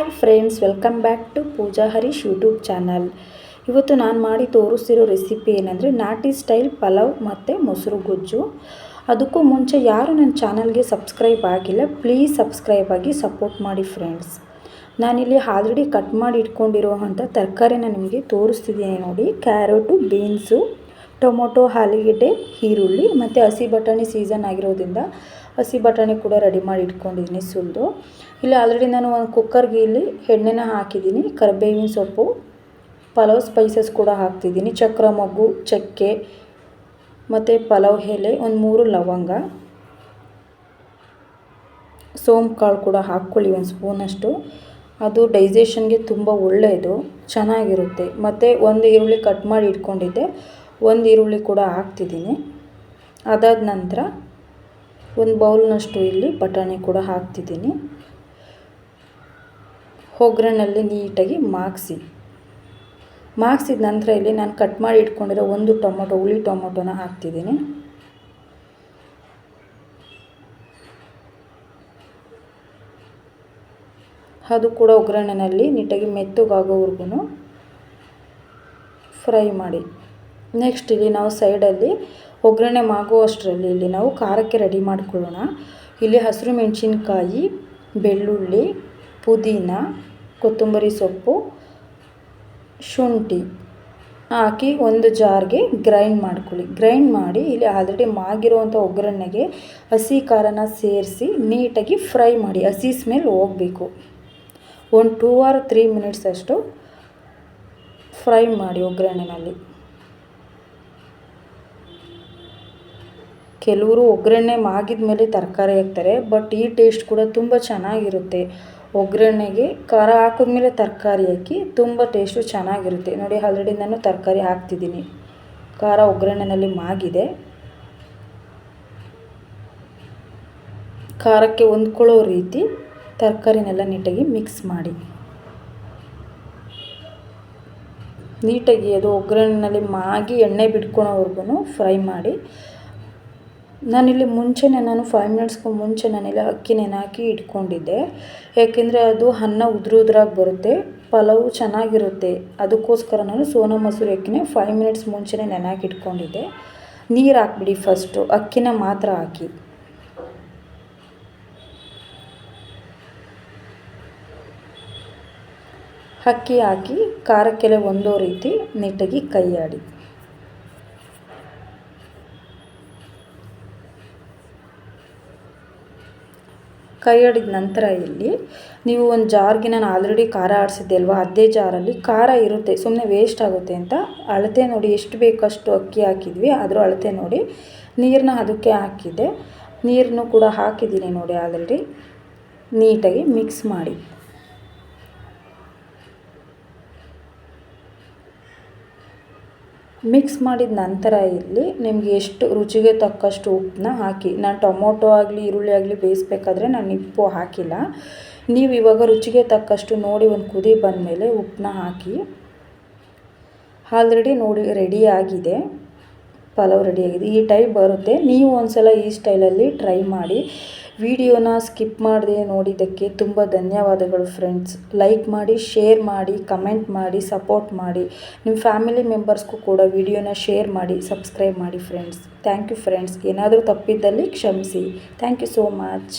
Hi friends welcome back to Pooja Harish YouTube channel ಇವತ್ತು ನಾನು ಮಾಡಿ ತೋರಿಸ್ತಿರೋ ರೆಸಿಪಿ ಏನಂದರೆ ನಾಟಿ ಸ್ಟೈಲ್ ಪಲಾವ್ ಮತ್ತು ಮೊಸರು ಗೊಜ್ಜು. ಅದಕ್ಕೂ ಮುಂಚೆ ಯಾರು ನನ್ನ ಚಾನಲ್ಗೆ ಸಬ್ಸ್ಕ್ರೈಬ್ ಆಗಿಲ್ಲ ಪ್ಲೀಸ್ ಸಬ್ಸ್ಕ್ರೈಬ್ ಆಗಿ ಸಪೋರ್ಟ್ ಮಾಡಿ ಫ್ರೆಂಡ್ಸ್ ನಾನಿಲ್ಲಿ ಆಲ್ರೆಡಿ ಕಟ್ ಮಾಡಿ ಇಟ್ಕೊಂಡಿರುವಂಥ ತರಕಾರಿನ ನಿಮಗೆ ತೋರಿಸ್ತಿದ್ದೀನಿ ನೋಡಿ. ಕ್ಯಾರೆಟು ಬೀನ್ಸು ಟೊಮೊಟೊ ಆಲೂಗೆಡ್ಡೆ, ಈರುಳ್ಳಿ ಮತ್ತು ಹಸಿ ಬಟಾಣಿ ಸೀಸನ್ ಆಗಿರೋದ್ರಿಂದ ಹಸಿ ಬಟಾಣಿ ಕೂಡ ರೆಡಿ ಮಾಡಿ ಇಟ್ಕೊಂಡಿದ್ದೀನಿ ಸುಲಿದು. ಇಲ್ಲಿ ಆಲ್ರೆಡಿ ನಾನು ಒಂದು ಕುಕ್ಕರ್ಗೆ ಇಲ್ಲಿ ಎಣ್ಣೆನ ಹಾಕಿದ್ದೀನಿ, ಕರಿಬೇವಿನ ಸೊಪ್ಪು, ಪಲಾವ್ ಸ್ಪೈಸಸ್ ಕೂಡ ಹಾಕ್ತಿದ್ದೀನಿ, ಚಕ್ರ ಮೊಗ್ಗು, ಚಕ್ಕೆ, ಮತ್ತು ಪಲಾವ್ ಎಲೆ, ಒಂದು ಮೂರು ಲವಂಗ, ಸೋಂಪು ಕಾಳು ಕೂಡ ಹಾಕ್ಕೊಳ್ಳಿ ಒಂದು ಸ್ಪೂನಷ್ಟು ಅದು ಡೈಜೆಷನ್ಗೆ ತುಂಬ ಒಳ್ಳೆಯದು ಚೆನ್ನಾಗಿರುತ್ತೆ. ಮತ್ತು ಒಂದು ಈರುಳ್ಳಿ ಕಟ್ ಮಾಡಿ ಇಟ್ಕೊಂಡಿದ್ದೆ, ಒಂದು ಈರುಳ್ಳಿ ಕೂಡ ಹಾಕ್ತಿದ್ದೀನಿ. ಅದಾದ ನಂತರ ಒಂದು ಬೌಲ್ನಷ್ಟು ಇಲ್ಲಿ ಬಟಾಣಿ ಕೂಡ ಹಾಕ್ತಿದ್ದೀನಿ. ಒಗ್ಗರಣೆಯಲ್ಲಿ ನೀಟಾಗಿ ಮಾಗಿಸಿ. ಮಾಗಿಸಿದ ನಂತರ ಇಲ್ಲಿ ನಾನು ಕಟ್ ಮಾಡಿ ಇಟ್ಕೊಂಡಿರೋ ಒಂದು ಟೊಮೊಟೊ, ಹುಳಿ ಟೊಮೊಟೊನ ಹಾಕ್ತಿದ್ದೀನಿ. ಅದು ಕೂಡ ಒಗ್ಗರಣೆಯಲ್ಲಿ ನೀಟಾಗಿ ಮೆತ್ತಗಾಗೋವರೆಗೂ ಫ್ರೈ ಮಾಡಿ. ನೆಕ್ಸ್ಟ್ ಇಲ್ಲಿ ನಾವು ಸೈಡಲ್ಲಿ ಒಗ್ಗರಣೆ ಮಾಗುವಷ್ಟರಲ್ಲಿ ಇಲ್ಲಿ ನಾವು ಖಾರಕ್ಕೆ ರೆಡಿ ಮಾಡ್ಕೊಳ್ಳೋಣ. ಇಲ್ಲಿ ಹಸಿರು ಮೆಣಸಿನ್ಕಾಯಿ, ಬೆಳ್ಳುಳ್ಳಿ ಪುದೀನ, ಕೊತ್ತಂಬರಿ ಸೊಪ್ಪು, ಶುಂಠಿ ಹಾಕಿ ಒಂದು ಜಾರ್ಗೆ ಗ್ರೈಂಡ್ ಮಾಡ್ಕೊಳ್ಳಿ. ಗ್ರೈಂಡ್ ಮಾಡಿ ಇಲ್ಲಿ ಆಲ್ರೆಡಿ ಮಾಗಿರುವಂಥ ಒಗ್ಗರಣೆಗೆ ಹಸಿ ಖಾರನ ಸೇರಿಸಿ ನೀಟಾಗಿ ಫ್ರೈ ಮಾಡಿ. ಹಸಿ ಸ್ಮೆಲ್ ಹೋಗಬೇಕು. ಒಂದು ಟೂ ಆರ್ ತ್ರೀ ಮಿನಿಟ್ಸ್ ಅಷ್ಟು ಫ್ರೈ ಮಾಡಿ ಒಗ್ಗರಣೆನಲ್ಲಿ. ಕೆಲವರು ಒಗ್ಗರಣೆ ಮಾಗಿದ ಮೇಲೆ ತರಕಾರಿ ಹಾಕ್ತಾರೆ ಬಟ್ ಈ ಟೇಸ್ಟ್ ಕೂಡ ತುಂಬ ಚೆನ್ನಾಗಿರುತ್ತೆ. ಒಗ್ಗರಣೆಗೆ ಖಾರ ಹಾಕಿದ್ಮೇಲೆ ತರಕಾರಿ ಹಾಕಿ ತುಂಬ ಟೇಸ್ಟು ಚೆನ್ನಾಗಿರುತ್ತೆ. ನೋಡಿ, ಆಲ್ರೆಡಿ ನಾನು ತರಕಾರಿ ಹಾಕ್ತಿದ್ದೀನಿ. ಖಾರ ಒಗ್ಗರಣೆನಲ್ಲಿ ಮಾಗಿದೆ. ಖಾರಕ್ಕೆ ಹೊಂದ್ಕೊಳ್ಳೋ ರೀತಿ ತರಕಾರಿನೆಲ್ಲ ನೀಟಾಗಿ ಮಿಕ್ಸ್ ಮಾಡಿ. ನೀಟಾಗಿ ಅದು ಒಗ್ಗರಣೆನಲ್ಲಿ ಮಾಗಿ ಎಣ್ಣೆ ಬಿಟ್ಕೊಳೋವರೆಗೂ ಫ್ರೈ ಮಾಡಿ. ನಾನಿಲ್ಲಿ ಮುಂಚೆನೇ ನಾನು ಫೈವ್ ಮಿನಿಟ್ಸ್ಗೂ ಮುಂಚೆ ನಾನಿಲ್ಲಿ ಅಕ್ಕಿ ನೆನೆ ಹಾಕಿ ಇಟ್ಕೊಂಡಿದ್ದೆ. ಏಕೆಂದರೆ ಅದು ಅನ್ನ ಉದುರು ಉದ್ರಾಗಿ ಬರುತ್ತೆ, ಪಲಾವು ಚೆನ್ನಾಗಿರುತ್ತೆ. ಅದಕ್ಕೋಸ್ಕರ ನಾನು ಸೋನಾ ಮಸೂರಿ ಅಕ್ಕಿನೇ ಫೈವ್ ಮಿನಿಟ್ಸ್ ಮುಂಚೆನೇ ನೆನೆ ಹಾಕಿ ಇಟ್ಕೊಂಡಿದ್ದೆ. ನೀರು ಹಾಕ್ಬಿಡಿ ಫಸ್ಟು ಅಕ್ಕಿನ ಮಾತ್ರ ಹಾಕಿ. ಅಕ್ಕಿ ಹಾಕಿ ಖಾರಕ್ಕೆಲೆ ಒಂದೋ ರೀತಿ ನೀಟಾಗಿ ಕೈ ಕೈ ಆಡಿದ ನಂತರ ಇಲ್ಲಿ ನೀವು ಒಂದು ಜಾರ್ಗೆ ನಾನು ಆಲ್ರೆಡಿ ಖಾರ ಆಡಿಸಿದ್ದೆ ಅಲ್ವಾ? ಅದೇ ಜಾರಲ್ಲಿ ಖಾರ ಇರುತ್ತೆ. ಸುಮ್ಮನೆ ವೇಸ್ಟ್ ಆಗುತ್ತೆ ಅಂತ. ಅಳತೆ ನೋಡಿ ಎಷ್ಟು ಬೇಕಷ್ಟು ಅಕ್ಕಿ ಹಾಕಿದ್ವಿ. ಅದರ ಅಳತೆ ನೋಡಿ ನೀರನ್ನ ಅದಕ್ಕೆ ಹಾಕಿದೆ ನೀರನ್ನು ಕೂಡ ಹಾಕಿದ್ದೀನಿ ನೋಡಿ ಆಲ್ರೆಡಿ ನೀಟಾಗಿ ಮಿಕ್ಸ್ ಮಾಡಿ. ಮಿಕ್ಸ್ ಮಾಡಿದ ನಂತರ ಇಲ್ಲಿ ನಿಮಗೆ ಎಷ್ಟು ರುಚಿಗೆ ತಕ್ಕಷ್ಟು ಉಪ್ಪನ್ನ ಹಾಕಿ, ನಾನು ಟೊಮೊಟೊ ಆಗಲಿ, ಈರುಳ್ಳಿ ಆಗಲಿ ಬೇಯಿಸ್ಬೇಕಾದ್ರೆ ನಾನು ಉಪ್ಪು ಹಾಕಿಲ್ಲ. ನೀವು ಇವಾಗ ರುಚಿಗೆ ತಕ್ಕಷ್ಟು ನೋಡಿ ಒಂದು ಕುದಿ ಬಂದಮೇಲೆ ಉಪ್ಪನ್ನ ಹಾಕಿ, ಆಲ್ರೆಡಿ ನೋಡಿ ರೆಡಿ ಆಗಿದೆ. ಪಲಾವ್ ರೆಡಿಯಾಗಿದೆ ಈ ಟೈಪ್ ಬರುತ್ತೆ. ನೀವು ಒಂದು ಸಲ ಈ ಸ್ಟೈಲಲ್ಲಿ ಟ್ರೈ ಮಾಡಿ. ವಿಡಿಯೋನ ಸ್ಕಿಪ್ ಮಾಡದೆ ನೋಡಿದ್ದಕ್ಕೆ ತುಂಬ ಧನ್ಯವಾದಗಳು ಫ್ರೆಂಡ್ಸ್ ಲೈಕ್ ಮಾಡಿ ಶೇರ್ ಮಾಡಿ ಕಮೆಂಟ್ ಮಾಡಿ ಸಪೋರ್ಟ್ ಮಾಡಿ. ನಿಮ್ಮ ಫ್ಯಾಮಿಲಿ ಮೆಂಬರ್ಸ್ಗೂ ಕೂಡ ವಿಡಿಯೋನ ಶೇರ್ ಮಾಡಿ ಸಬ್ಸ್ಕ್ರೈಬ್ ಮಾಡಿ ಫ್ರೆಂಡ್ಸ್ ಥ್ಯಾಂಕ್ ಯು ಫ್ರೆಂಡ್ಸ್ ಏನಾದರೂ ತಪ್ಪಿದ್ದಲ್ಲಿ ಕ್ಷಮಿಸಿ. Thank you so much